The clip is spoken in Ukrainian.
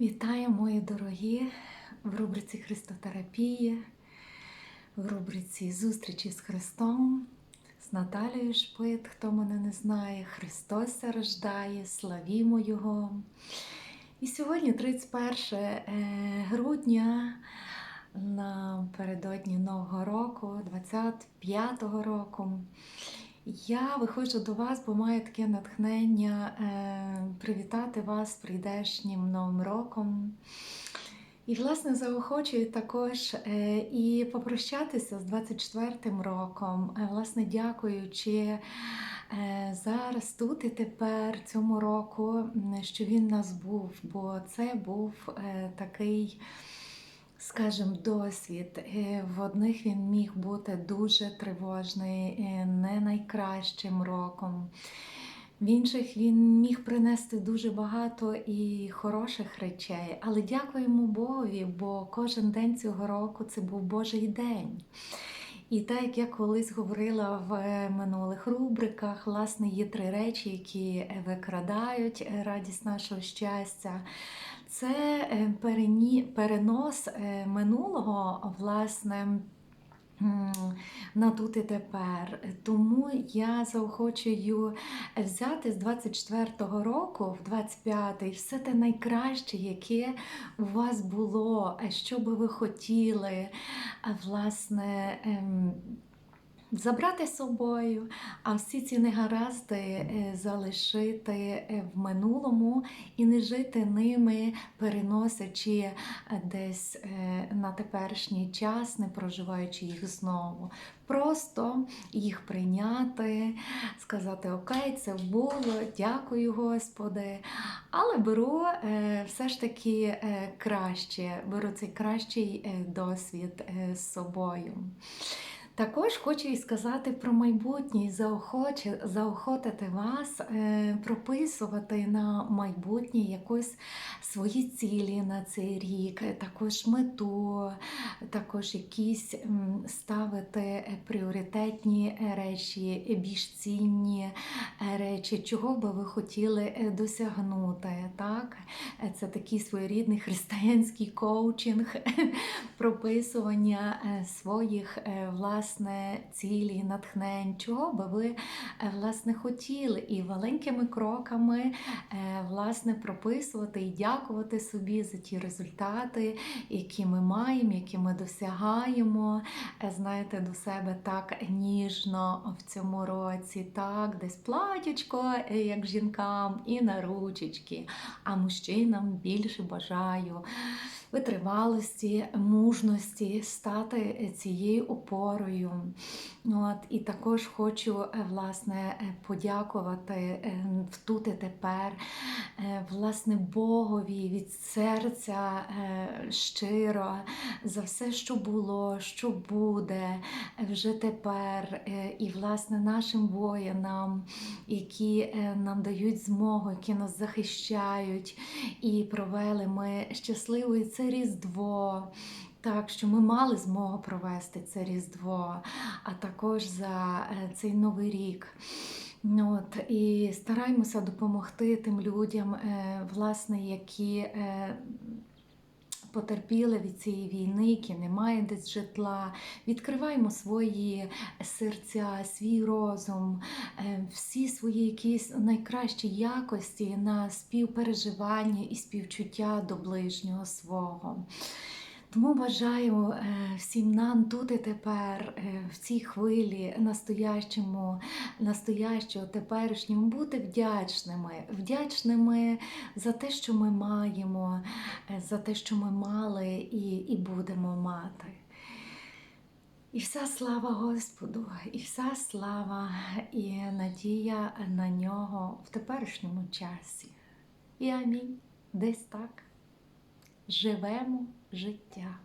Вітаю, мої дорогі, в рубриці Христотерапія, в рубриці Зустрічі з Христом, з Наталією Шпит. Хто мене не знає, Христос рождає, славімо Його. І сьогодні, 31 е, грудня, напередодні Нового року, 25-го року. Я виходжу до вас, бо маю таке натхнення е, привітати вас з прийдешнім Новим роком. І, власне, заохочую також е, і попрощатися з 24-м роком, е, власне, дякуючи зараз тут і тепер цьому року, що він нас був, бо це був такий скажімо, досвід. В одних він міг бути дуже тривожний, не найкращим роком. В інших він міг принести дуже багато і хороших речей. Але дякуємо Богові, бо кожен день цього року це був Божий день. І так як я колись говорила в минулих рубриках, власне, є три речі, які викрадають радість нашого щастя. Це е, перенос е, минулого, власне. На тут і тепер. Тому я заохочую взяти з 24-го року в 25-й все те найкраще, яке у вас було, е, що би ви хотіли, власне. Забрати з собою, а всі ці негаразди е, залишити е, в минулому і не жити ними, переносячи десь е, на теперішній час, не проживаючи їх знову. Просто їх прийняти, сказати Окей, це було, дякую, Господи. Але беру все ж таки краще, беру цей кращий досвід з собою. Також хочу і сказати про майбутнє, заохоче, заохотити вас е, прописувати на майбутнє якось свої цілі на цей рік, також мету, також якісь ставити пріоритетні речі, більш цінні е, речі, чого би ви хотіли е, досягнути. Так? Це такий своєрідний християнський коучинг, прописування е, своїх е, власне цілі, натхнень, чого би ви е, власне хотіли, і маленькими кроками е, власне прописувати і дякувати собі за ті результати, які ми маємо, які ми досягаємо. Е, Знаєте, до себе так ніжно в цьому році, так, десь платячко, е, як жінкам, і на ручечки, а мужчинам більше бажаю витривалості, мужності стати цією опорою. От, і також хочу е, власне е, подякувати е, тут і тепер власне Богові від серця щиро за все, що було, що буде вже тепер, і власне нашим воїнам, які нам дають змогу, які нас захищають, і провели ми щасливо і Різдво. Так, що ми мали змогу провести це Різдво, а також за е, цей новий рік. Ну, От, і стараємося допомогти тим людям, е, власне, які е, потерпіли від цієї війни, які не мають десь житла. Відкриваємо свої серця, свій розум, е, всі свої якісь найкращі якості на співпереживання і співчуття до ближнього свого. Тому бажаю е, всім нам тут і тепер, е, в цій хвилі, настоящому, настоящого, теперішньому, бути вдячними, вдячними за те, що ми маємо, е, за те, що ми мали і, і будемо мати. І вся слава Господу, і вся слава і надія на нього в теперішньому часі. І амінь. Десь так живемо життя.